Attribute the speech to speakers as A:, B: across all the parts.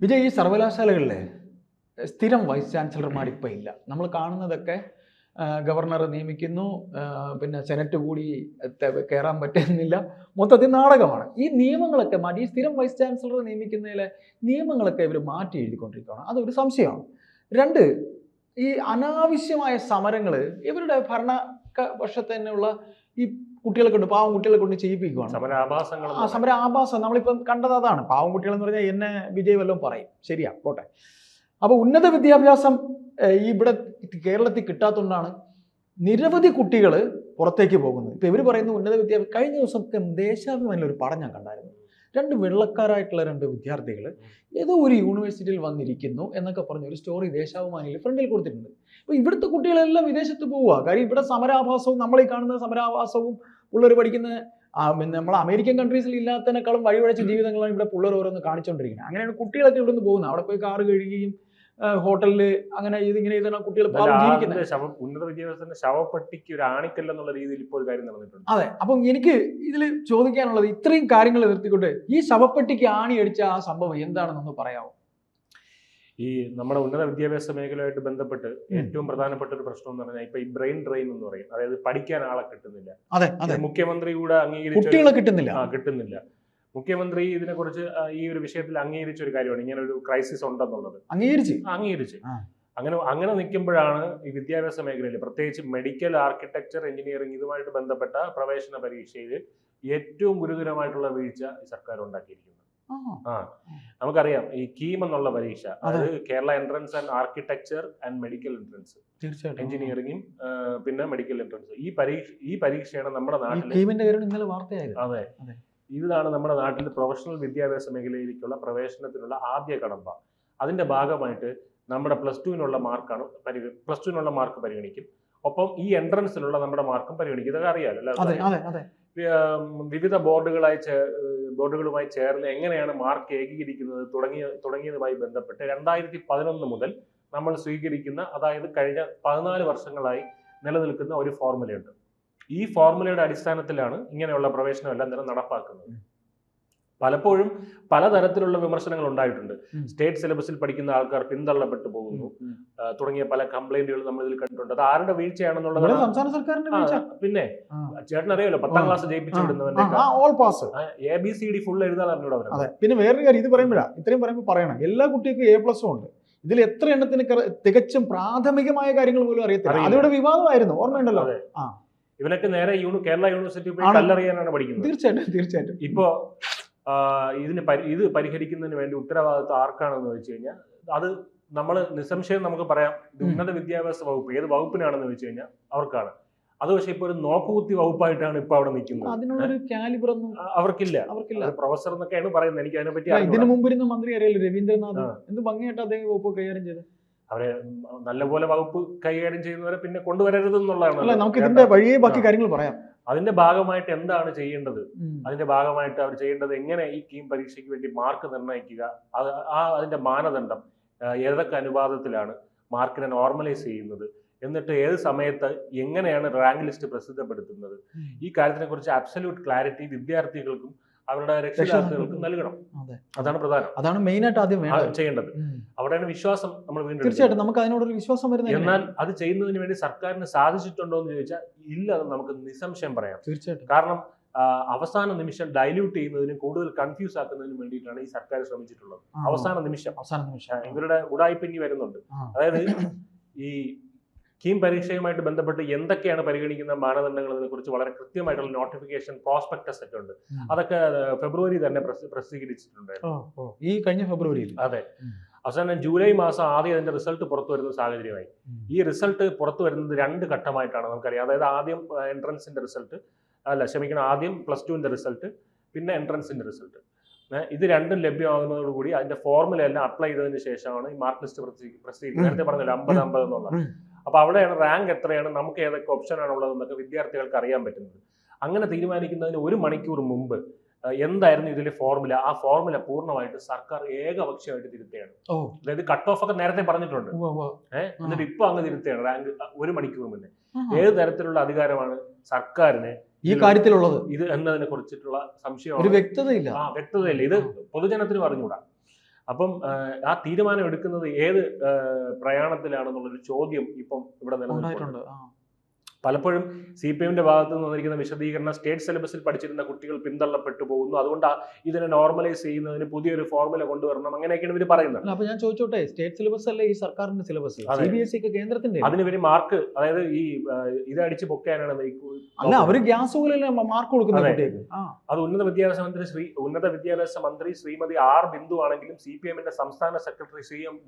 A: വിജയ് ഈ സർവകലാശാലകളിലെ സ്ഥിരം വൈസ് ചാൻസലർമാർ ഇപ്പം ഇല്ല. നമ്മൾ കാണുന്നതൊക്കെ ഗവർണർ നിയമിക്കുന്നു പിന്നെ സെനറ്റ് കൂടി കയറാൻ പറ്റുന്നില്ല. മൊത്തത്തിൽ നാടകമാണ്. ഈ നിയമങ്ങളൊക്കെ മാറ്റി ഈ സ്ഥിരം വൈസ് ചാൻസലർ നിയമിക്കുന്നതിലെ നിയമങ്ങളൊക്കെ ഇവർ മാറ്റി എഴുതിക്കൊണ്ടിരിക്കുകയാണ്. അതൊരു സംശയമാണ്. രണ്ട് ഈ അനാവശ്യമായ സമരങ്ങൾ ഇവരുടെ ഭരണ വർഷത്തിനുള്ള ഈ കുട്ടികളെ കൊണ്ട് പാവം കുട്ടികളെ കൊണ്ട് ചെയ്യിപ്പിക്കുവാണ്.
B: സമരാഭാസങ്ങൾ
A: ആ സമര ആഭാസം നമ്മളിപ്പം കണ്ടത് അതാണ്. പാവം കുട്ടികൾ എന്ന് പറഞ്ഞാൽ എന്നെ വിജയ് വല്ലതും പറയും. ശരിയാ പോട്ടെ. അപ്പോൾ ഉന്നത വിദ്യാഭ്യാസം ഈ ഇവിടെ കേരളത്തിൽ കിട്ടാത്തതുകൊണ്ടാണ് നിരവധി കുട്ടികൾ പുറത്തേക്ക് പോകുന്നത്. ഇപ്പം ഇവർ പറയുന്ന ഉന്നത വിദ്യാഭ്യാസം കഴിഞ്ഞ ദിവസത്തെ ദേശാഭിമാനിൽ ഒരു പടം ഞാൻ കണ്ടായിരുന്നു. രണ്ട് വെള്ളക്കാരായിട്ടുള്ള രണ്ട് വിദ്യാർത്ഥികൾ ഏതോ ഒരു യൂണിവേഴ്സിറ്റിയിൽ വന്നിരിക്കുന്നു എന്നൊക്കെ പറഞ്ഞ ഒരു സ്റ്റോറി ദേശാഭിമാനിയിൽ ഫ്രണ്ടിൽ കൊടുത്തിട്ടുണ്ട്. അപ്പോൾ ഇവിടുത്തെ കുട്ടികളെല്ലാം വിദേശത്ത് പോവുക. കാര്യം ഇവിടെ സമരാഭാസവും നമ്മളീ കാണുന്ന സമരാഭാസവും പിള്ളേർ പഠിക്കുന്ന നമ്മൾ അമേരിക്കൻ കൺട്രീസിൽ ഇല്ലാത്തതിനേക്കാളും വഴിവഴച്ച ജീവിതങ്ങളാണ് ഇവിടെ പിള്ളേർ ഓരോന്ന് കാണിച്ചുകൊണ്ടിരിക്കുന്നത് അങ്ങനെയാണ് കുട്ടികളൊക്കെ ഇവിടുന്ന് പോകുന്നത്. അവിടെ പോയി കാറ് കഴുകുകയും ഹോട്ടലിൽ അങ്ങനെ ഇതിങ്ങനെ ഇതാണ് കുട്ടികൾ
B: ഉന്നത വിദ്യാഭ്യാസത്തിന്റെ ശവപ്പെട്ടിക്ക് ഒരു ആണിക്കല്ല എന്നുള്ള രീതിയിൽ ഇപ്പോൾ ഒരു കാര്യം നടന്നിട്ടുണ്ട്.
A: അതെ. അപ്പം എനിക്ക് ഇതിൽ ചോദിക്കാനുള്ളത് ഇത്രയും കാര്യങ്ങൾ നിർത്തിക്കൊണ്ട് ഈ ശവപ്പെട്ടിക്ക് ആണി അടിച്ച ആ സംഭവം എന്താണെന്നൊന്ന് പറയാമോ
B: ഈ നമ്മുടെ ഉന്നത വിദ്യാഭ്യാസ മേഖലയുമായിട്ട് ബന്ധപ്പെട്ട് ഏറ്റവും പ്രധാനപ്പെട്ട ഒരു പ്രശ്നം എന്ന് പറഞ്ഞാൽ ഇപ്പൊ ഈ ബ്രെയിൻ ഡ്രെയിൻ എന്ന് പറയും. അതായത് പഠിക്കാൻ ആളെ കിട്ടുന്നില്ല.
A: അതെ അതെ.
B: മുഖ്യമന്ത്രി കൂടെ അംഗീകരിച്ച
A: കിട്ടുന്നില്ല.
B: ആ കിട്ടുന്നില്ല. മുഖ്യമന്ത്രി ഇതിനെ കുറിച്ച് ഈ ഒരു വിഷയത്തിൽ അംഗീകരിച്ച ഒരു കാര്യമാണ്. ഇങ്ങനെ ഒരു ക്രൈസിസ് ഉണ്ടെന്നുള്ളത്.
A: അംഗീകരിച്ച്?
B: അംഗീകരിച്ച്. അങ്ങനെ അങ്ങനെ നിൽക്കുമ്പോഴാണ് ഈ വിദ്യാഭ്യാസ മേഖലയിൽ പ്രത്യേകിച്ച് മെഡിക്കൽ ആർക്കിടെക്ചർ എഞ്ചിനീയറിംഗ് ഇതുമായിട്ട് ബന്ധപ്പെട്ട പ്രവേശന പരീക്ഷയിൽ ഏറ്റവും ഗുരുതരമായിട്ടുള്ള വീഴ്ച സർക്കാർ ഉണ്ടാക്കിയിരിക്കുന്നത്.
A: ആ,
B: നമുക്കറിയാം ഈ കീം എന്നുള്ള പരീക്ഷ
A: അത്.
B: Kerala entrance and architecture and medical entrance
A: തീർച്ചയായിട്ടും.
B: എഞ്ചിനീയറിംഗും പിന്നെ മെഡിക്കൽ എൻട്രൻസ് ഈ പരീക്ഷ ഈ പരീക്ഷയാണ് നമ്മുടെ നാട്ടിൽ
A: വാർത്തയായത്.
B: അതെ. ഇതാണ് നമ്മുടെ നാട്ടിൽ പ്രൊഫഷണൽ വിദ്യാഭ്യാസ മേഖലയിലേക്കുള്ള പ്രവേശനത്തിനുള്ള ആദ്യ കടമ്പ. അതിന്റെ ഭാഗമായിട്ട് നമ്മുടെ പ്ലസ് ടുവിനുള്ള മാർക്കാണ് പരിഗ പ്ലസ് ടുവിനുള്ള മാർക്ക് പരിഗണിക്കും. ഒപ്പം ഈ എൻട്രൻസിലുള്ള നമ്മുടെ മാർക്കും പരിഗണിക്കും. ഇതൊക്കെ
A: അതെ
B: വിവിധ ബോർഡുകളായി ബോർഡുകളുമായി ചേർന്ന് എങ്ങനെയാണ് മാർക്ക് ഏകീകരിക്കുന്നത് തുടങ്ങിയ തുടങ്ങിയതുമായി ബന്ധപ്പെട്ട് രണ്ടായിരത്തി പതിനൊന്ന് മുതൽ നമ്മൾ സ്വീകരിക്കുന്ന അതായത് കഴിഞ്ഞ പതിനാല് വർഷങ്ങളായി നിലനിൽക്കുന്ന ഒരു ഫോർമുലയുണ്ട്. ഈ ഫോർമുലയുടെ അടിസ്ഥാനത്തിലാണ് ഇങ്ങനെയുള്ള പ്രവേശനം എല്ലാം തന്നെ നടപ്പാക്കുന്നത്. പലപ്പോഴും പലതരത്തിലുള്ള വിമർശനങ്ങൾ ഉണ്ടായിട്ടുണ്ട്. സ്റ്റേറ്റ് സിലബസിൽ പഠിക്കുന്ന ആൾക്കാർ പിന്തള്ളപ്പെട്ടു പോകുന്നു. തുടങ്ങിയ പല കംപ്ലൈന്റുകൾ നമ്മൾ ഇതിൽ കണ്ടിട്ടുണ്ട്. അത് ആരുടെ വീഴ്ചയാണെന്നുള്ളത്
A: സംസ്ഥാന സർക്കാരിന്റെ വീഴ്ച.
B: പിന്നെ ചേട്ടൻ അറിയാലോ പത്താം class
A: ജയിപ്പിച്ചിടുന്നവന്റെ
B: A B C D full എഴുതാൻ അറിഞ്ഞൂടെ
A: പിന്നെ വേറൊരു കാര്യം ഇത് പറയുമ്പോഴാ ഇത്രയും പറയുമ്പോൾ പറയണം. എല്ലാ കുട്ടികൾക്കും എ പ്ലസും ഉണ്ട്. ഇതിൽ എത്ര എണ്ണത്തിന് തികച്ചും പ്രാഥമികമായ കാര്യങ്ങൾ പോലും അറിയത്തില്ല. അതിവിടെ വിവാദമായിരുന്നു. ഓർമ്മയുണ്ടല്ലോ.
B: ഇവനൊക്കെ നേരെ യൂണി കേരള യൂണിവേഴ്സിറ്റി പോയി. കല്ലറിയാനാണ് പഠിക്കുന്നത്.
A: തീർച്ചയായിട്ടും തീർച്ചയായിട്ടും.
B: ഇപ്പോ ഇതിന് പരി- ഇത് പരിഹരിക്കുന്നതിന് വേണ്ടി ഉത്തരവാദിത്വം ആർക്കാണെന്ന് വെച്ച് കഴിഞ്ഞാൽ അത് നമ്മൾ നിസ്സംശയം നമുക്ക് പറയാം. ഇത് ഉന്നത വിദ്യാഭ്യാസ വകുപ്പ് ഏത് വകുപ്പിനാണെന്ന് വെച്ച് കഴിഞ്ഞാൽ അവർക്കാണ്. അത് പക്ഷെ ഇപ്പൊ ഒരു നോക്കുകുത്തി വകുപ്പായിട്ടാണ് ഇപ്പൊ അവിടെ നിൽക്കുന്നത്.
A: അതിനുള്ളൊരു കാലിബർ ഒന്നും
B: അവർക്കില്ല.
A: അവർക്കില്ല.
B: പ്രൊഫസർ എന്നൊക്കെയാണ് പറയുന്നത്. എനിക്ക്
A: അതിനെ
B: പറ്റി
A: ഇതിനു മുമ്പ് മന്ത്രി അറിയാലോ രവീന്ദ്രനാഥ്. എന്ത് ഭംഗിയായിട്ട് അദ്ദേഹം വകുപ്പ് കൈകാര്യം ചെയ്ത്
B: അവരെ നല്ലപോലെ വകുപ്പ് കൈകാര്യം ചെയ്യുന്നവരെ പിന്നെ കൊണ്ടുവരരുത് എന്നുള്ളതാണ്
A: നമുക്ക് ഇതിന്റെ വഴിയെ ബാക്കി കാര്യങ്ങൾ പറയാം.
B: അതിന്റെ ഭാഗമായിട്ട് എന്താണ് ചെയ്യേണ്ടത്? അതിന്റെ ഭാഗമായിട്ട് അവർ ചെയ്യേണ്ടത് എങ്ങനെ ഈ കീം പരീക്ഷയ്ക്ക് വേണ്ടി മാർക്ക് നിർണയിക്കുക? അത് ആ അതിന്റെ മാനദണ്ഡം ഏതൊക്കെ അനുപാതത്തിലാണ് മാർക്കിനെ നോർമലൈസ് ചെയ്യുന്നത്? എന്നിട്ട് ഏത് സമയത്ത് എങ്ങനെയാണ് റാങ്ക് ലിസ്റ്റ് പ്രസിദ്ധപ്പെടുത്തുന്നത്? ഈ കാര്യത്തിനെ കുറിച്ച് അബ്സല്യൂട്ട് ക്ലാരിറ്റി വിദ്യാർത്ഥികൾക്കും അവരുടെ രക്ഷിതാക്കൾക്ക് നൽകണം.
A: അതെ.
B: അതാണ് പ്രധാനം.
A: അതാണ് മെയിൻ ആയിട്ട് ആദ്യം
B: ചെയ്യേണ്ടത്. അവിടെയാണ് വിശ്വാസം നമ്മൾ വീണ്ടും
A: തീർച്ചയായിട്ടും നമുക്ക് അതിനോടൊരു വിശ്വാസം വരുന്നത്
B: എന്നാൽ അത് ചെയ്യുന്നതിന് വേണ്ടി സർക്കാരിന് സാധിച്ചിട്ടുണ്ടോ എന്ന് ചോദിച്ചാൽ ഇല്ല എന്ന് നമുക്ക് നിസ്സംശയം പറയാം.
A: തീർച്ചയായിട്ടും.
B: കാരണം അവസാന നിമിഷം ഡൈല്യൂട്ട് ചെയ്യുന്നതിനും കൂടുതൽ കൺഫ്യൂസ് ആക്കുന്നതിനും വേണ്ടിയിട്ടാണ് ഈ സർക്കാർ ശ്രമിച്ചിട്ടുള്ളത്. അവസാന നിമിഷം.
A: അവസാന നിമിഷം.
B: ഇവരുടെ ഇവരുടെ ഉടായ്പിങ്ങി വരുന്നുണ്ട്. അതായത് ഈ കീം പരീക്ഷയുമായിട്ട് ബന്ധപ്പെട്ട് എന്തൊക്കെയാണ് പരിഗണിക്കുന്ന മാനദണ്ഡങ്ങൾ കുറിച്ച് വളരെ കൃത്യമായിട്ടുള്ള നോട്ടിഫിക്കേഷൻ പ്രോസ്പെക്ടസ് ഒക്കെ ഉണ്ട്. അതൊക്കെ ഫെബ്രുവരി തന്നെ പ്രസിദ്ധീകരിച്ചിട്ടുണ്ട്. പ്രസിദ്ധീകരിച്ചിട്ടുണ്ടായിരുന്നു.
A: ഈ കഴിഞ്ഞ ഫെബ്രുവരിയിൽ.
B: അതെ. അവസാനം ജൂലൈ മാസം ആദ്യം അതിന്റെ റിസൾട്ട് പുറത്തു വരുന്ന സാഹചര്യമായി. ഈ റിസൾട്ട് പുറത്തു വരുന്നത് രണ്ട് ഘട്ടമായിട്ടാണ് നമുക്കറിയാം. അതായത് ആദ്യം എൻട്രൻസിന്റെ റിസൾട്ട് അല്ല ക്ഷമിക്കണം ആദ്യം പ്ലസ് ടുവിന്റെ റിസൾട്ട് പിന്നെ എൻട്രൻസിന്റെ റിസൾട്ട് ഇത് രണ്ടും ലഭ്യമാകുന്നതോടുകൂടി അതിന്റെ ഫോർമുല എല്ലാം അപ്ലൈ ചെയ്തതിന് ശേഷമാണ് ഈ മാർക്ക് ലിസ്റ്റ് പ്രസിദ്ധീകരിക്കുന്നത് നേരത്തെ പറഞ്ഞല്ലോ അമ്പത്. അമ്പത് എന്നുള്ള.
A: ഉം.
B: അപ്പൊ അവിടെയാണ് റാങ്ക് എത്രയാണ് നമുക്ക് ഏതൊക്കെ ഓപ്ഷൻ ആണ് ഉള്ളതെന്നൊക്കെ വിദ്യാർത്ഥികൾക്ക് അറിയാൻ പറ്റുന്നത്. അങ്ങനെ തീരുമാനിക്കുന്നതിന് ഒരു മണിക്കൂർ മുമ്പ് എന്തായിരുന്നു ഇതിലെ ഫോർമുല ആ ഫോർമുല പൂർണമായിട്ട് സർക്കാർ ഏകപക്ഷീയമായിട്ട് തിരുത്തുകയാണ്. അതായത് കട്ട് ഓഫ് ഒക്കെ നേരത്തെ പറഞ്ഞിട്ടുണ്ട്. ഏഹ് എന്നിട്ട് ഇപ്പൊ അങ്ങ് തിരുത്തുകയാണ്. റാങ്ക് ഒരു മണിക്കൂർ മുന്നേ. ഏത് തരത്തിലുള്ള അധികാരമാണ് സർക്കാരിന്
A: ഈ കാര്യത്തിലുള്ളത്?
B: ഇത് എന്നതിനെ കുറിച്ചിട്ടുള്ള
A: ഒരു
B: സംശയമാണ്
A: വ്യക്തതയില്ല.
B: ആ വ്യക്തതയില്ല. ഇത് പൊതുജനത്തിന് അറിഞ്ഞുകൂടാ. അപ്പം ആ, തീരുമാനം എടുക്കുന്നത് ഏത് പ്രയാണത്തിലാണെന്നുള്ളൊരു ചോദ്യം ഇപ്പം ഇവിടെ നിലനിൽക്കുന്നുണ്ട്. പലപ്പോഴും സി പി എമ്മിന്റെ ഭാഗത്ത് നിന്ന് വന്നിരിക്കുന്ന വിശദീകരണം സ്റ്റേറ്റ് സിലബസിൽ പഠിച്ചിരുന്ന കുട്ടികൾ പിന്തള്ളപ്പെട്ടു പോകുന്നു. അതുകൊണ്ട് ഇതിനെ നോർമലൈസ് ചെയ്യുന്നതിന് പുതിയൊരു ഫോർമുല കൊണ്ടുവരണം. അങ്ങനെയൊക്കെയാണ് ഇവർ പറയുന്നത്.
A: അപ്പൊ ഞാൻ ചോദിച്ചോട്ടെ സ്റ്റേറ്റ് സിലബസ് അല്ലേ ഈ സർക്കാരിന്റെ സിലബസ്. സി ബി എസ് സിക്ക് കേന്ദ്രത്തിന്റെ?
B: അതിന് ഇവർ മാർക്ക് അതായത് ഈ ഇത് അടിച്ച് പൊക്കാനാണ്
A: അല്ല അവർ ഗ്യാസ് പോലെയല്ലേ മാർക്ക് കൊടുക്കുന്ന
B: അതെ.
A: കുട്ടികൾക്ക്? ആ.
B: അത് ഉന്നത വിദ്യാഭ്യാസ മന്ത്രി ശ്രീ ഉന്നത വിദ്യാഭ്യാസ മന്ത്രി ശ്രീമതി ആർ ബിന്ദു ആണെങ്കിലും സി പി എമ്മിന്റെ സംസ്ഥാന secretary Shri M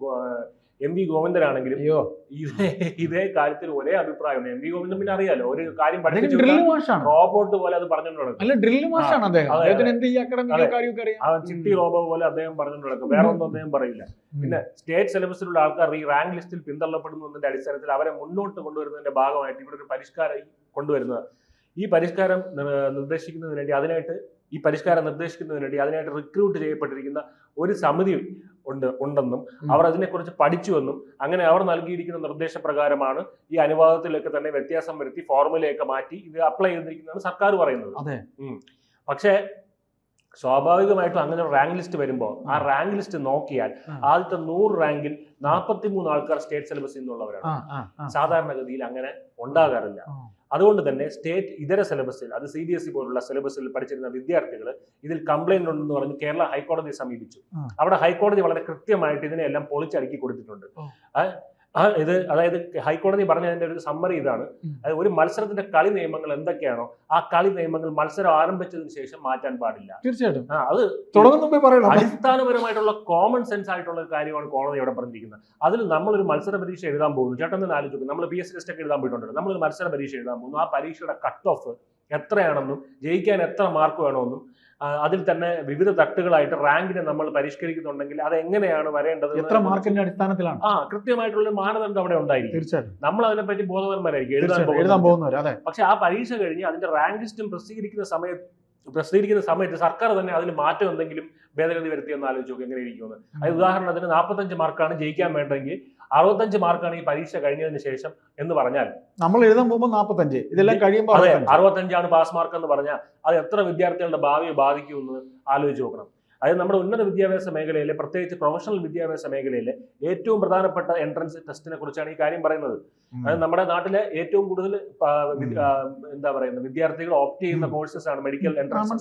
B: M V ഗോവിന്ദനാണെങ്കിലും ഇതേ ഇതേ കാര്യത്തിൽ ഒരേ അഭിപ്രായമാണ് എം വി ഗോവിന്ദൻ പിന്നെ അറിയാലോ? ഒരു കാര്യം റോബോട്ട് പോലെ അത് ആ ചിട്ടി റോബോ പോലെ അദ്ദേഹം പറഞ്ഞുകൊണ്ട് നടക്കും. വേറെ ഒന്നും അദ്ദേഹം പറയില്ല. പിന്നെ സ്റ്റേറ്റ് സിലബസിലുള്ള ആൾക്കാർ ഈ റാങ്ക് ലിസ്റ്റിൽ പിന്തള്ളപ്പെടുന്നതിന്റെ അടിസ്ഥാനത്തിൽ അവരെ മുന്നോട്ട് കൊണ്ടുവരുന്നതിന്റെ ഭാഗമായിട്ട് ഇവിടെ ഒരു പരിഷ്കാരം കൊണ്ടുവരുന്നത്. ഈ പരിഷ്കാരം നിർ- നിർദ്ദേശിക്കുന്നതിന് വേണ്ടി അതിനായിട്ട് ഈ പരിഷ്കാരം നിർദ്ദേശിക്കുന്നതിന് വേണ്ടി അതിനായിട്ട് റിക്രൂട്ട് ചെയ്യപ്പെട്ടിരിക്കുന്ന ഒരു സമിതി ഉണ്ട് ഉണ്ടെന്നും അവർ അതിനെക്കുറിച്ച് പഠിച്ചുവെന്നും അങ്ങനെ അവർ നൽകിയിരിക്കുന്ന നിർദ്ദേശപ്രകാരമാണ് ഈ അനുവാദത്തിലൊക്കെ തന്നെ വ്യത്യാസം വരുത്തി ഫോർമുലയൊക്കെ മാറ്റി ഇത് അപ്ലൈ ചെയ്തിരിക്കുന്നതാണ് സർക്കാർ പറയുന്നത്.
A: അതെ.
B: പക്ഷേ സ്വാഭാവികമായിട്ടും അങ്ങനെ ഒരു റാങ്ക് ലിസ്റ്റ് വരുമ്പോൾ ആ റാങ്ക് ലിസ്റ്റ് നോക്കിയാൽ ആദ്യത്തെ നൂറ് റാങ്കിൽ നാൽപ്പത്തി മൂന്ന് ആൾക്കാർ സ്റ്റേറ്റ് സിലബസിൽ നിന്നുള്ളവരാണ്. സാധാരണഗതിയിൽ അങ്ങനെ ഉണ്ടാകാറില്ല. അതുകൊണ്ട് തന്നെ സ്റ്റേറ്റ് ഇതര സിലബസിൽ അത് സി ബി എസ് ഇ പോലുള്ള സിലബസിൽ പഠിച്ചിരുന്ന വിദ്യാർത്ഥികൾ ഇതിൽ കംപ്ലൈന്റ് ഉണ്ടെന്ന് പറഞ്ഞ് കേരള ഹൈക്കോടതിയെ സമീപിച്ചു. അവിടെ ഹൈക്കോടതി വളരെ കൃത്യമായിട്ട് ഇതിനെല്ലാം പൊളിച്ചടുക്കി കൊടുത്തിട്ടുണ്ട്. ആ- ഇത് അതായത് ഹൈക്കോടതി പറഞ്ഞതിന്റെ ഒരു സമ്മറി ഇതാണ്. അതായത് ഒരു മത്സരത്തിന്റെ കളി നിയമങ്ങൾ എന്തൊക്കെയാണോ ആ കളി നിയമങ്ങൾ മത്സരം ആരംഭിച്ചതിന് ശേഷം മാറ്റാൻ പാടില്ല.
A: തീർച്ചയായിട്ടും.
B: അത് അടിസ്ഥാനപരമായിട്ടുള്ള കോമൺ സെൻസ് ആയിട്ടുള്ള ഒരു കാര്യമാണ് കോടതി ഇവിടെ പറഞ്ഞിരിക്കുന്നത്. അതിൽ നമ്മൾ ഒരു മത്സര പരീക്ഷ എഴുതാൻ പോകുന്നു. ചേട്ടൻ തന്നെ ആലോചിക്കും നമ്മൾ പി എസ് സി ടെസ്റ്റ് ഒക്കെ എഴുതാൻ പോയിട്ടുണ്ട്. നമ്മളൊരു മത്സര പരീക്ഷ എഴുതാൻ പോകുന്നു. ആ പരീക്ഷയുടെ കട്ട് ഓഫ് എത്രയാണെന്നും ജയിക്കാൻ എത്ര മാർക്ക് വേണമെന്നും അതിൽ തന്നെ വിവിധ തട്ടുകളായിട്ട് റാങ്കിനെ നമ്മൾ പരിഷ്കരിക്കുന്നുണ്ടെങ്കിൽ അത് എങ്ങനെയാണ് വരേണ്ടത്
A: എത്ര മാർക്കിന്റെ അടിസ്ഥാനത്തിലാണ്?
B: ആ കൃത്യമായിട്ടുള്ള മാനദണ്ഡം അവിടെ ഉണ്ടായിരിക്കും.
A: തീർച്ചയായിട്ടും.
B: നമ്മൾ അതിനെപ്പറ്റി ബോധവാന്മാരായിരിക്കും. എഴുതാൻ
A: പോകുന്നവർ.
B: പക്ഷെ ആ പരീക്ഷ കഴിഞ്ഞ് അതിന്റെ റാങ്ക് ലിസ്റ്റും പ്രസിദ്ധീകരിക്കുന്ന സമയത്ത് പ്രസിദ്ധീകരിക്കുന്ന സമയത്ത് സർക്കാർ തന്നെ അതിൽ മാറ്റം എന്തെങ്കിലും ഭേദഗതി വരുത്തിയെന്ന് ആലോചിച്ച് നോക്കി എങ്ങനെ ഇരിക്കുമെന്ന്. അതായത് ഉദാഹരണത്തിന് നാൽപ്പത്തഞ്ച് മാർക്കാണ് ജയിക്കാൻ വേണ്ടെങ്കിൽ അറുപത്തഞ്ച് മാർക്കാണ് ഈ പരീക്ഷ കഴിഞ്ഞതിന് ശേഷം എന്ന് പറഞ്ഞാൽ
A: നമ്മൾ എഴുതാൻ പോകുമ്പോൾ നാൽപ്പത്തഞ്ച് ഇതെല്ലാം കഴിയുമ്പോൾ
B: അതെ
A: അറുപത്തഞ്ച്.
B: അറുപത്തഞ്ചാണ് പാസ് മാർക്ക് എന്ന് പറഞ്ഞാൽ അത് എത്ര വിദ്യാർത്ഥികളുടെ ഭാവിയെ ബാധിക്കുമെന്ന് ആലോചിച്ച് നോക്കണം. അതായത് നമ്മുടെ ഉന്നത വിദ്യാഭ്യാസ മേഖലയിലെ പ്രത്യേകിച്ച് പ്രൊഫഷണൽ വിദ്യാഭ്യാസ മേഖലയിലെ ഏറ്റവും പ്രധാനപ്പെട്ട എൻട്രൻസ് ടെസ്റ്റിനെ കുറിച്ചാണ് ഈ കാര്യം പറയുന്നത്. അതായത് നമ്മുടെ നാട്ടിലെ ഏറ്റവും കൂടുതൽ എന്താ പറയുന്നത് വിദ്യാർത്ഥികൾ ഓപ്റ്റ് ചെയ്യുന്ന കോഴ്സസ് ആണ് മെഡിക്കൽ എൻട്രൻസ്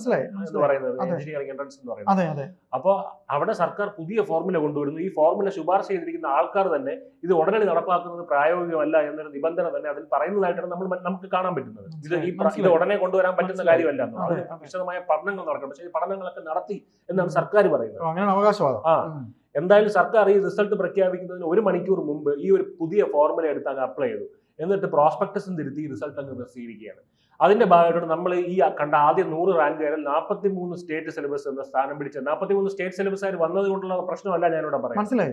B: എന്ന് പറയുന്നത്
A: അതെ.
B: എഞ്ചിനീയറിംഗ് എൻട്രൻസ് എന്ന് പറയുന്നത്.
A: അതെ അതെ.
B: അപ്പോൾ അവിടെ സർക്കാർ പുതിയ ഫോർമുല കൊണ്ടുവരുന്നു. ഈ ഫോർമുല ശുപാർശ ചെയ്തിരിക്കുന്ന ആൾക്കാർ തന്നെ ഇത് ഉടനടി നടപ്പാക്കുന്നത് പ്രായോഗികമല്ല എന്നൊരു നിബന്ധന തന്നെ അതിൽ പറയുന്നതായിട്ടാണ് നമ്മൾ നമുക്ക് കാണാൻ പറ്റുന്നത്. ഇത് ഈ ഇത് ഉടനെ കൊണ്ടുവരാൻ പറ്റുന്ന കാര്യമല്ല. അതിന് വിശദമായ പഠനങ്ങൾ നടക്കണം. പക്ഷേ ഈ പഠനങ്ങളൊക്കെ നടത്തി എന്നാണ് സർക്കാർ പറയുന്നത്.
A: അങ്ങനെയാണ് അവകാശവാദം.
B: ആ. എന്തായാലും സർക്കാർ ഈ റിസൾട്ട് പ്രഖ്യാപിക്കുന്നതിന് ഒരു മണിക്കൂർ മുമ്പ് ഈ ഒരു പുതിയ ഫോർമുല എടുത്ത് അങ്ങ് അപ്ലൈ ചെയ്തു. എന്നിട്ട് പ്രോസ്പെക്ടസും തിരുത്തി റിസൾട്ട് അങ്ങ് പ്രസിദ്ധീകരിക്കുകയാണ്. അതിന്റെ ഭാഗമായിട്ട് നമ്മൾ ഈ കണ്ട ആദ്യ നൂറ് റാങ്കുകാരിൽ നാൽപ്പത്തി മൂന്ന് സ്റ്റേറ്റ് സിലബസ് എന്ന സ്ഥാനം പിടിച്ച നാൽപ്പത്തി മൂന്ന് സ്റ്റേറ്റ് സിലബസ് ആയിട്ട് വന്നത് കൊണ്ടുള്ള പ്രശ്നമല്ല ഞാനിവിടെ പറയാം
A: മനസ്സിലായി.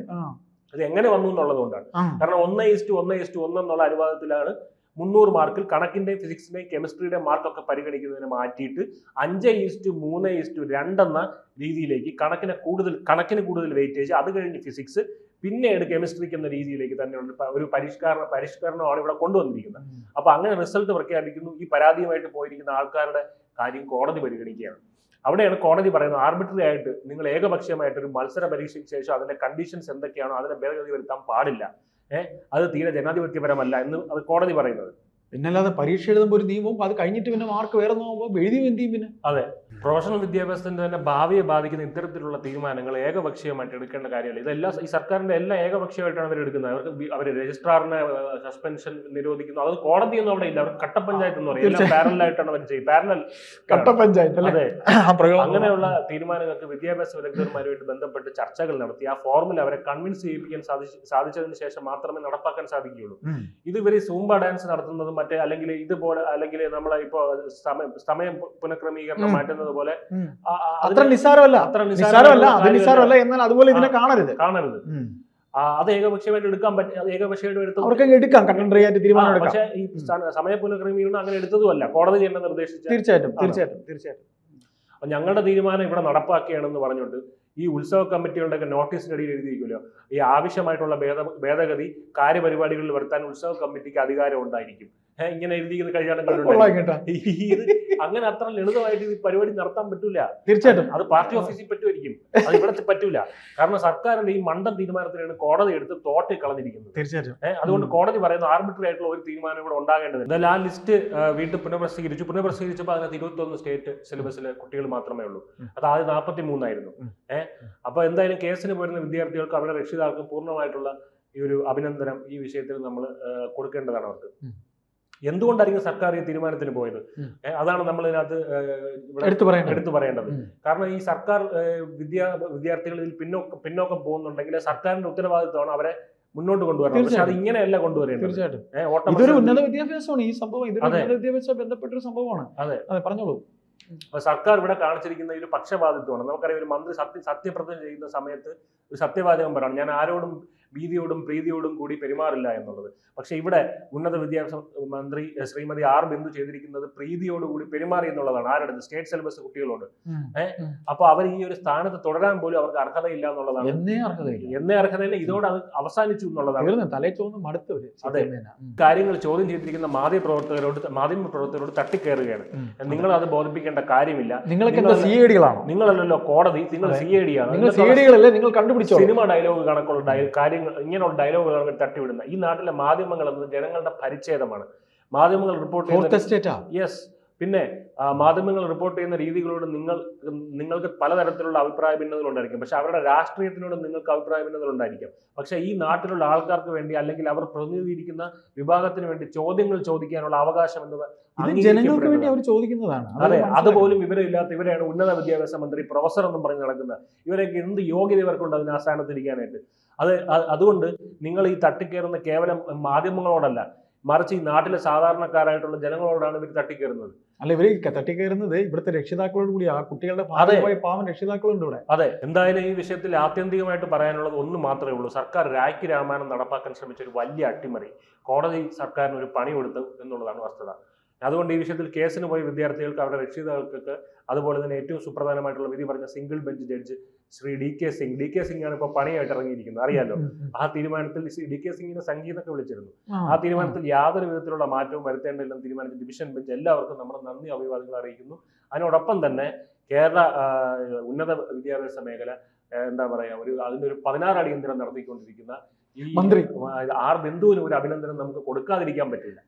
B: അത് എങ്ങനെ വന്നു എന്നുള്ളത് കൊണ്ടാണ്. കാരണം ഒന്ന് ഇസ്റ്റു ഒന്ന് ഇസ്റ്റു ഒന്ന് എന്നുള്ള അനുപാതത്തിലാണ് മുന്നൂറ് മാർക്കിൽ കണക്കിന്റെയും ഫിസിക്സിന്റെയും കെമിസ്ട്രിയുടെ മാർക്കൊക്കെ പരിഗണിക്കുന്നതിനെ മാറ്റിയിട്ട് അഞ്ച് ഈസ്റ്റു മൂന്ന് ഈസ്റ്റു രണ്ടെന്ന രീതിയിലേക്ക് കണക്കിനെ കൂടുതൽ കണക്കിന് കൂടുതൽ വെയിറ്റേജ് അത് കഴിഞ്ഞ് ഫിസിക്സ് പിന്നീട് കെമിസ്ട്രിക്ക് എന്ന രീതിയിലേക്ക് തന്നെ ഒരു പരിഷ്കരണ പരിഷ്കരണമാണ് ഇവിടെ കൊണ്ടുവന്നിരിക്കുന്നത്.
A: അപ്പോൾ
B: അപ്പൊ അങ്ങനെ റിസൾട്ട് പ്രഖ്യാപിക്കുന്നു. ഈ പരാതിയുമായിട്ട് പോയിരിക്കുന്ന ആൾക്കാരുടെ കാര്യം കോടതി പരിഗണിക്കുകയാണ്. അവിടെയാണ് കോടതി പറയുന്നത് ആർബിട്രറി ആയിട്ട് നിങ്ങൾ ഏകപക്ഷീയമായിട്ട് ഒരു മത്സര പരീക്ഷയ്ക്ക് ശേഷം അതിന്റെ കണ്ടീഷൻസ് എന്തൊക്കെയാണോ അതിനെ ഭേദഗതി വരുത്താൻ പാടില്ല. അത് തീരെ ജനാധിപത്യപരമല്ല എന്ന് കോടതി പറയുന്നത്.
A: പിന്നല്ലാതെ പരീക്ഷ എഴുതുമ്പോൾ ഒരു നിയമവും അത് കഴിഞ്ഞിട്ട് പിന്നെ മാർക്ക് വേറെ നോക്കുമ്പോൾ എഴുതി എന്ത് ചെയ്യും പിന്നെ?
B: പ്രൊഫഷണൽ വിദ്യാഭ്യാസത്തിന്റെ തന്നെ ഭാവിയെ ബാധിക്കുന്ന ഇത്തരത്തിലുള്ള തീരുമാനങ്ങൾ ഏകപക്ഷീയമായിട്ട് എടുക്കേണ്ട കാര്യമല്ല. ഇതെല്ലാം ഈ സർക്കാരിന്റെ എല്ലാം ഏകപക്ഷീയമായിട്ടാണ് അവർ എടുക്കുന്നത്. അവർക്ക് അവർ രജിസ്ട്രാറിനെ സസ്പെൻഷൻ നിരോധിക്കുന്നു. അത് കോടതിയൊന്നും അവിടെ ഇല്ല. അവർ കട്ടപ്പഞ്ചായത്ത് എന്ന് പറയും. പാരലായിട്ടാണ് അവർ ചെയ്യും പാരലൽ
A: കട്ട പഞ്ചായത്ത്
B: അതെ. അങ്ങനെയുള്ള തീരുമാനങ്ങൾക്ക് വിദ്യാഭ്യാസ വിദഗ്ധന്മാരുമായിട്ട് ബന്ധപ്പെട്ട് ചർച്ചകൾ നടത്തി. ആ ഫോർമുല അവരെ കൺവിൻസ് ചെയ്യിപ്പിക്കാൻ സാധിച്ചതിന് ശേഷം മാത്രമേ നടപ്പാക്കാൻ സാധിക്കുകയുള്ളൂ. ഇത് ഇവർ സൂംബ ഡാൻസ് നടത്തുന്നതും മറ്റേ അല്ലെങ്കിൽ ഇതുപോലെ അല്ലെങ്കിൽ നമ്മളെ ഇപ്പോ സമയം സമയം പുനഃക്രമീകരണം മാറ്റുന്നത് പോലെ
A: അത്ര നിസ്സാരമല്ല.
B: അത്ര
A: നിസ്സാരമല്ല നിസ്സാരമല്ല എന്നാൽ അതുപോലെ ഇതിനെ കാണരുത്.
B: കാണരുത്. അത് ഏകപക്ഷീയമായിട്ട് എടുക്കാൻ പറ്റും ഏകപക്ഷീയമായിട്ട്
A: അവർക്ക് എടുക്കാം ആയിട്ട് തീരുമാനം
B: പക്ഷേ ഈ സമയ പുനഃക്രമീകരണം അങ്ങനെ എടുത്തതുമല്ല. കോടതി തന്നെ നിർദ്ദേശിച്ച
A: തീർച്ചയായിട്ടും. തീർച്ചയായിട്ടും തീർച്ചയായിട്ടും.
B: അപ്പൊ ഞങ്ങളുടെ തീരുമാനം ഇവിടെ നടപ്പാക്കുകയാണെന്ന് പറഞ്ഞുകൊണ്ട് ഈ ഉത്സവ കമ്മിറ്റികളുടെ ഒക്കെ നോട്ടീസിന്റെ അടിയിൽ എഴുതിയിരിക്കുമല്ലോ ഈ ആവശ്യമായിട്ടുള്ള ഭേദ ഭേദഗതി കാര്യപരിപാടികളിൽ വരുത്താൻ ഉത്സവ കമ്മിറ്റിക്ക് അധികാരം ഉണ്ടായിരിക്കും. ഇങ്ങനെ എഴുതിയിരിക്കുന്ന
A: കഴിയാണെങ്കിൽ
B: ഇത് അങ്ങനെ അത്ര ലളിതമായിട്ട് ഈ പരിപാടി നടത്താൻ പറ്റൂല.
A: തീർച്ചയായിട്ടും.
B: അത് പാർട്ടി ഓഫീസിൽ പറ്റുമായിരിക്കും. അത് ഇവിടെ പറ്റൂല. കാരണം സർക്കാരിന്റെ ഈ മണ്ടൻ തീരുമാനത്തിനാണ് കോടതി എടുത്ത് തോട്ടി കളഞ്ഞിരിക്കുന്നത്.
A: തീർച്ചയായിട്ടും.
B: അതുകൊണ്ട് കോടതി പറയുന്ന ആർബിട്രറി ആയിട്ടുള്ള ഒരു തീരുമാനം ഇവിടെ ഉണ്ടാകേണ്ടത്. എന്തായാലും ആ ലിസ്റ്റ് വീണ്ടും പുനഃപ്രസിദ്ധീകരിച്ചു. പുനഃപ്രസിദ്ധീകരിച്ചപ്പോൾ അതിനകത്ത് ഇരുപത്തൊന്ന് സ്റ്റേറ്റ് സിലബസിലെ കുട്ടികൾ മാത്രമേ ഉള്ളൂ. അത് ആദ്യം നാൽപ്പത്തി മൂന്നായിരുന്നു. ഏഹ് അപ്പൊ എന്തായാലും കേസിന് പോരുന്ന വിദ്യാർത്ഥികൾക്ക് അവരുടെ രക്ഷിതാക്കൾക്ക് പൂർണമായിട്ടുള്ള ഈ ഒരു അഭിനന്ദനം ഈ വിഷയത്തിൽ നമ്മൾ കൊടുക്കേണ്ടതാണ് അവർക്ക്. എന്തുകൊണ്ടായിരിക്കും സർക്കാർ ഈ തീരുമാനത്തിന് പോയത്? അതാണ് നമ്മൾ ഇതിനകത്ത്
A: എടുത്തു പറയാൻ
B: എടുത്തു പറയേണ്ടത്. കാരണം ഈ സർക്കാർ വിദ്യാ വിദ്യാർത്ഥികൾ ഇതിൽ പിന്നോക്കം പിന്നോക്കം പോകുന്നുണ്ടെങ്കിൽ സർക്കാരിന്റെ ഉത്തരവാദിത്തമാണ് അവരെ മുന്നോട്ട് കൊണ്ടുവരണം പക്ഷെ അത് ഇങ്ങനെയല്ല കൊണ്ടുവരേണ്ടത്.
A: തീർച്ചയായിട്ടും. ഇതൊരു ഉന്നത വിദ്യാഭ്യാസമാണ്. ഈ സംഭവം ഇതൊരു
B: വിദ്യാഭ്യാസം
A: ഉന്നത വിദ്യാഭ്യാസവുമായി ബന്ധപ്പെട്ട ഒരു സംഭവമാണ്.
B: അതെ.
A: അതെ പറഞ്ഞോളൂ.
B: അപ്പൊ സർക്കാർ ഇവിടെ കാണിച്ചിരിക്കുന്ന ഒരു പക്ഷപാതിത്വമാണ്. നമുക്കറിയാം ഒരു മന്ത്രി സത്യ സത്യപ്രതിജ്ഞ ചെയ്യുന്ന സമയത്ത് ഒരു സത്യവാചകം പറയണം. ഞാൻ ആരോടും ഭീതിയോടും പ്രീതിയോടും കൂടി പെരുമാറില്ല എന്നുള്ളത്. പക്ഷെ ഇവിടെ ഉന്നത വിദ്യാഭ്യാസ മന്ത്രി ശ്രീമതി ആർ ബിന്ദു ചെയ്തിരിക്കുന്നത് പ്രീതിയോടുകൂടി പെരുമാറി എന്നുള്ളതാണ്. ആരുടെ സ്റ്റേറ്റ് സിലബസ് കുട്ടികളോട്. ഏഹ് അപ്പൊ അവർ ഈ ഒരു സ്ഥാനത്ത് തുടരാൻ പോലും അവർക്ക് അർഹതയില്ല എന്നുള്ളതാണ്.
A: എന്നേ അർഹതയില്ല.
B: എന്നേ അർഹതയില്ല. ഇതോടെ അത് അവസാനിച്ചു എന്നുള്ളതാണ്.
A: തീർന്നു. തലേ ചോന്ന് മടുത്തവര്
B: അതെ. കാര്യങ്ങൾ ചോദ്യം ചെയ്തിരിക്കുന്ന മാധ്യമ പ്രവർത്തകരോട് മാധ്യമ പ്രവർത്തകരോട് തട്ടിക്കയറുകയാണ്. നിങ്ങൾ അത് ബോധിപ്പിക്കേണ്ട കാര്യമില്ല.
A: നിങ്ങൾക്ക് എന്താ സി
B: നിങ്ങൾ-
A: ഐ ഡികളാണോ
B: നിങ്ങളല്ലല്ലോ കോടതി നിങ്ങൾ. സി ഐ ഡി ആണ്
A: നിങ്ങൾ സി നിങ്ങൾ കണ്ടുപിടിച്ചോ
B: സിനിമ ഡയലോഗ് കണക്കുള്ള ഡയ- കാര്യങ്ങൾ ഇങ്ങനെയുള്ള ഡയലോഗുകളാണ് തട്ടിവിടുന്ന ഈ നാട്ടിലെ മാധ്യമങ്ങൾ എന്നത് ജനങ്ങളുടെ പരിച്ഛേദമാണ്. മാധ്യമങ്ങൾ റിപ്പോർട്ട് യെസ് പിന്നെ മാധ്യമങ്ങൾ റിപ്പോർട്ട് ചെയ്യുന്ന രീതികളോട് നിങ്ങൾ നിങ്ങൾക്ക് പലതരത്തിലുള്ള അഭിപ്രായ ഭിന്നതകൾ ഉണ്ടായിരിക്കും. പക്ഷെ അവരുടെ രാഷ്ട്രീയത്തിനോട് നിങ്ങൾക്ക് അഭിപ്രായ ഭിന്നതകൾ ഉണ്ടായിരിക്കും. പക്ഷെ ഈ നാട്ടിലുള്ള ആൾക്കാർക്ക് വേണ്ടി അല്ലെങ്കിൽ അവർ പ്രതിനിധീകരിക്കുന്ന വിഭാഗത്തിന് വേണ്ടി ചോദ്യങ്ങൾ ചോദിക്കാനുള്ള അവകാശം എന്നത്
A: ജനങ്ങൾക്ക് വേണ്ടി അവർ ചോദിക്കുന്നതാണ്. അതെ
B: അതുപോലും വിവരമില്ലാത്ത ഇവരെയാണ് ഉന്നത വിദ്യാഭ്യാസ മന്ത്രി പ്രൊഫസർ എന്നും പറഞ്ഞ് നടക്കുന്നത്. ഇവരൊക്കെ എന്ത് യോഗ്യത ഇവർക്കുണ്ട് അതിന് ആസ്ഥാനത്തിരിക്കാനായിട്ട് അത് അതുകൊണ്ട് നിങ്ങൾ ഈ തട്ടിക്കയറുന്ന കേവലം മാധ്യമങ്ങളോടല്ല. മറിച്ച് ഈ നാട്ടിലെ സാധാരണക്കാരായിട്ടുള്ള ജനങ്ങളോടാണ് ഇവർ തട്ടിക്കയറുന്നത്
A: അല്ല ഇവർ തട്ടിക്കയറുന്നത് ഇവിടുത്തെ രക്ഷിതാക്കളോട് കൂടി ആ കുട്ടികളുടെ പാവം രക്ഷിതാക്കളുണ്ട് ഇവിടെ.
B: അതെ. എന്തായാലും ഈ വിഷയത്തിൽ ആത്യന്തികമായിട്ട് പറയാനുള്ളത് ഒന്ന് മാത്രമേ ഉള്ളൂ. സർക്കാർ രാഖി രാമായണം നടപ്പാക്കാൻ ശ്രമിച്ച ഒരു വലിയ അട്ടിമറി. കോടതി സർക്കാരിന് ഒരു പണി കൊടുത്തു എന്നുള്ളതാണ് വസ്തുത. അതുകൊണ്ട് ഈ വിഷയത്തിൽ കേസിന് പോയ വിദ്യാർത്ഥികൾക്ക് അവരുടെ രക്ഷിതാക്കൾക്ക് അതുപോലെ തന്നെ ഏറ്റവും സുപ്രധാനമായിട്ടുള്ള വിധി പറഞ്ഞ single bench judge Shri D K Singh. D K Singh ആണ് ഇപ്പോൾ പണിയായിട്ട് ഇറങ്ങിയിരിക്കുന്നത്. അറിയാലോ. ആ തീരുമാനത്തിൽ ഡി കെ സിംഗിനെ സംഗീതമൊക്കെ വിളിച്ചിരുന്നു.
A: ആ,
B: തീരുമാനത്തിൽ യാതൊരു വിധത്തിലുള്ള മാറ്റവും വരുത്തേണ്ടില്ലെന്ന് തീരുമാനിച്ച ഡിവിഷൻ ബെഞ്ച് എല്ലാവർക്കും നമ്മുടെ നന്ദി അഭിവാദ്യങ്ങൾ അറിയിക്കുന്നു. അതിനോടൊപ്പം തന്നെ കേരള ഉന്നത വിദ്യാഭ്യാസ മേഖല എന്താ പറയാ ഒരു അതിന്റെ ഒരു പതിനാറ് അടിയന്തരം നടത്തിക്കൊണ്ടിരിക്കുന്ന ഈ
A: മന്ത്രി.
B: ആർ ബിന്ദുവിന് ഒരു അഭിനന്ദനം നമുക്ക് കൊടുക്കാതിരിക്കാൻ പറ്റില്ല.